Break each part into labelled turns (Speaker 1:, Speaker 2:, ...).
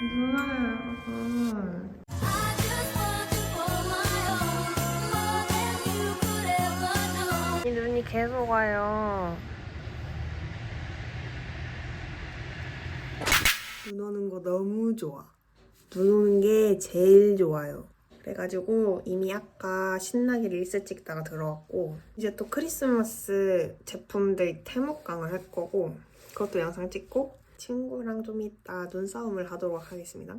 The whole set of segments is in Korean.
Speaker 1: 누나야 여러분.
Speaker 2: I just want you for my own, more than you could ever know.
Speaker 1: 이 눈이 계속 와요. 눈 오는 거 너무 좋아. 눈 오는 게 제일 좋아요. 그래가지고 이미 아까 신나게 릴스 찍다가 들어왔고 이제 또 크리스마스 제품들 태목강을 할 거고 그것도 영상 찍고 친구랑 좀 이따 눈싸움을 하도록 하겠습니다.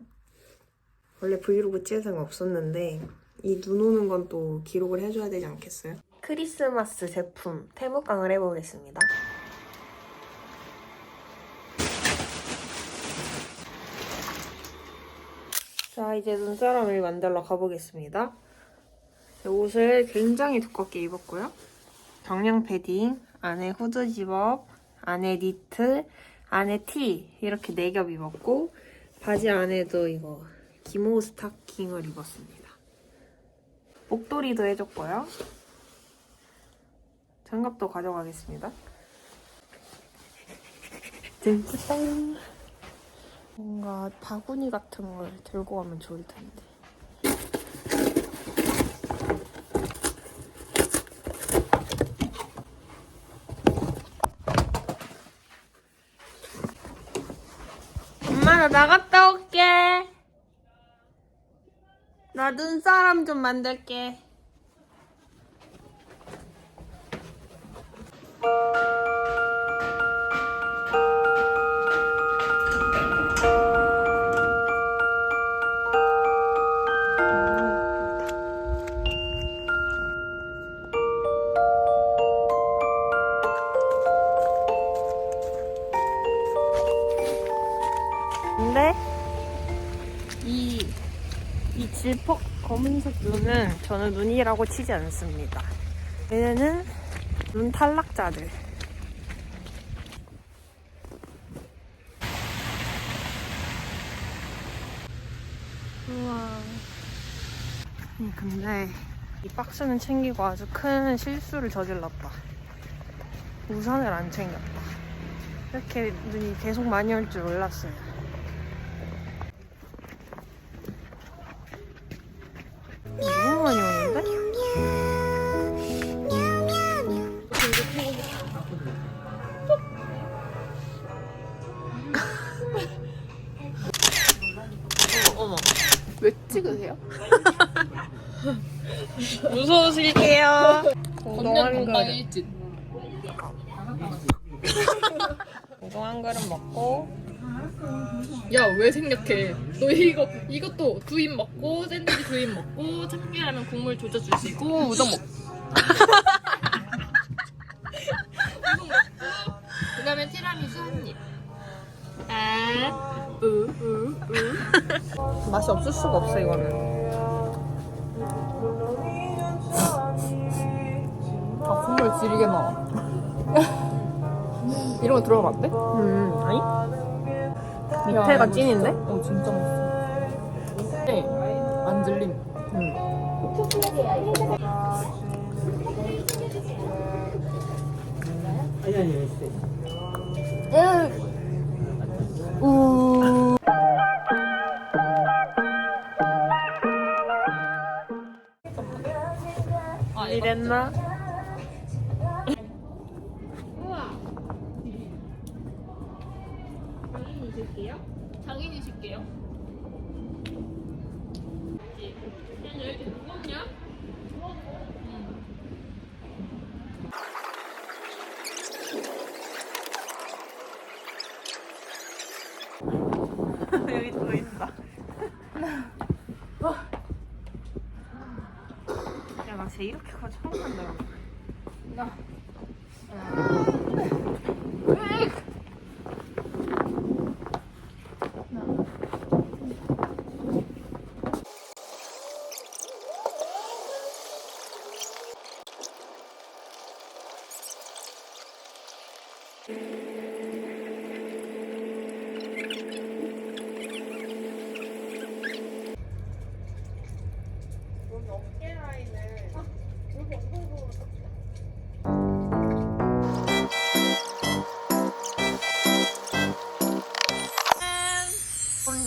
Speaker 1: 원래 브이로그 찍을 생각 없었는데 이 눈 오는 건 또 기록을 해줘야 되지 않겠어요? 크리스마스 제품 태목강을 해보겠습니다. 자, 이제 눈사람을 만들러 가보겠습니다. 옷을 굉장히 두껍게 입었고요. 경량 패딩, 안에 후드 집업, 안에 니트, 안에 티 이렇게 네 겹 입었고 바지 안에도 이거 기모 스타킹을 입었습니다. 목도리도 해줬고요. 장갑도 가져가겠습니다. 짠짠. 뭔가 바구니 같은 걸 들고 가면 좋을 텐데. 엄마 나 나갔다 올게. 나 눈사람 좀 만들게. 질퍽 검은색 눈은 저는 눈이라고 치지 않습니다. 얘네는 눈 탈락자들. 우와. 음, 근데 이 박스는 챙기고 아주 큰 실수를 저질렀다. 우산을 안 챙겼다. 이렇게 눈이 계속 많이 올 줄 몰랐어요.
Speaker 3: 왜 찍으세요?
Speaker 1: 무서우실게요.
Speaker 3: 건강 건강 일진.
Speaker 1: 동동한 그릇 먹고
Speaker 3: 야 왜 생략해? 너 이거 이것도 두 입 먹고 샌드위치 두 입 먹고 참깨라면 국물 조져 주시고 우동 먹고. 우동 먹고 그다음에 티라미수 한 입. 아, 으 으 으
Speaker 1: 맛이 없을 수가 없어 이거는.
Speaker 3: 아 국물 지리게 나와. 이런 거 들어가면 안 돼?
Speaker 1: 음 아니?
Speaker 3: 야,
Speaker 1: 밑에가 찐인데?
Speaker 3: 진짜- 어 진짜 맛있어. 네, 안 들림.
Speaker 1: 음.
Speaker 3: 아,
Speaker 1: 이랬나?
Speaker 3: 장인이실게요. 장인이실게요. 그냥 이렇게 무겁냐?
Speaker 1: 여기 또 있다. 야, 나 쟤 이렇게 커 처음 간다. 여기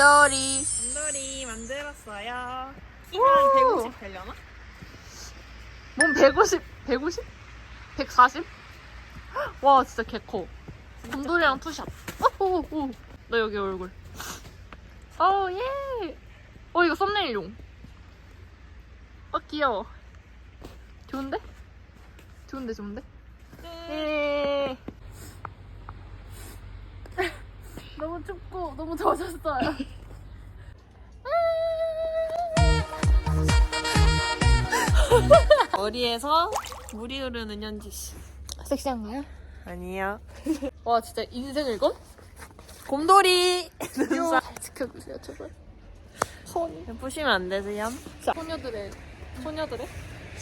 Speaker 3: 곰돌이.
Speaker 1: 곰돌이 만들었어요.
Speaker 3: 오!
Speaker 1: 키가 150 되려나?
Speaker 3: 몸 150, 150? 140? 와 진짜 개커. 곰돌이랑 투샷. 오, 오, 나 여기 얼굴. 어 예. 어 이거 썸네일용. 어 귀여워. 좋은데? 좋은데 좋은데? 예. 너무 춥고 너무 젖었어요.
Speaker 1: 머리에서 물이 흐르는 현지 씨.
Speaker 3: 섹시한가요?
Speaker 1: 아니요.
Speaker 3: 와 진짜 인생을 건?
Speaker 1: 곰돌이.
Speaker 3: 잘 지켜주세요 제발. 소원이.
Speaker 1: 보시면 안 되세요?
Speaker 3: 자, 소녀들의 소녀들의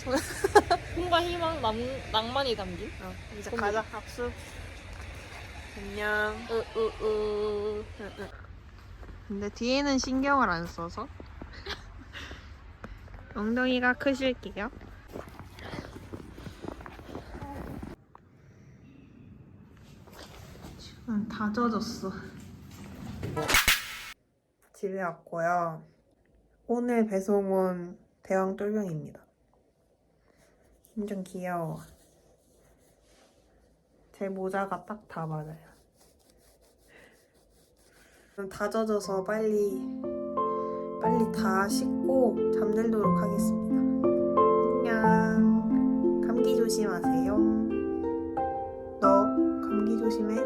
Speaker 3: 꿈과 희망, 낭, 낭만이 담긴.
Speaker 1: 어, 이제
Speaker 3: 곰돌이.
Speaker 1: 가자. 합수. 안녕.
Speaker 3: 으으으.
Speaker 1: 근데 뒤에는 신경을 안 써서 엉덩이가 크실게요. 지금 다 젖었어. 집에 왔고요. 오늘 배송 온 대왕 똘병입니다. 완전 귀여워. 제 모자가 딱 다 맞아요. 다 젖어서 빨리 빨리 다 씻고 잠들도록 하겠습니다. 안녕. 감기 조심하세요. 너 감기 조심해.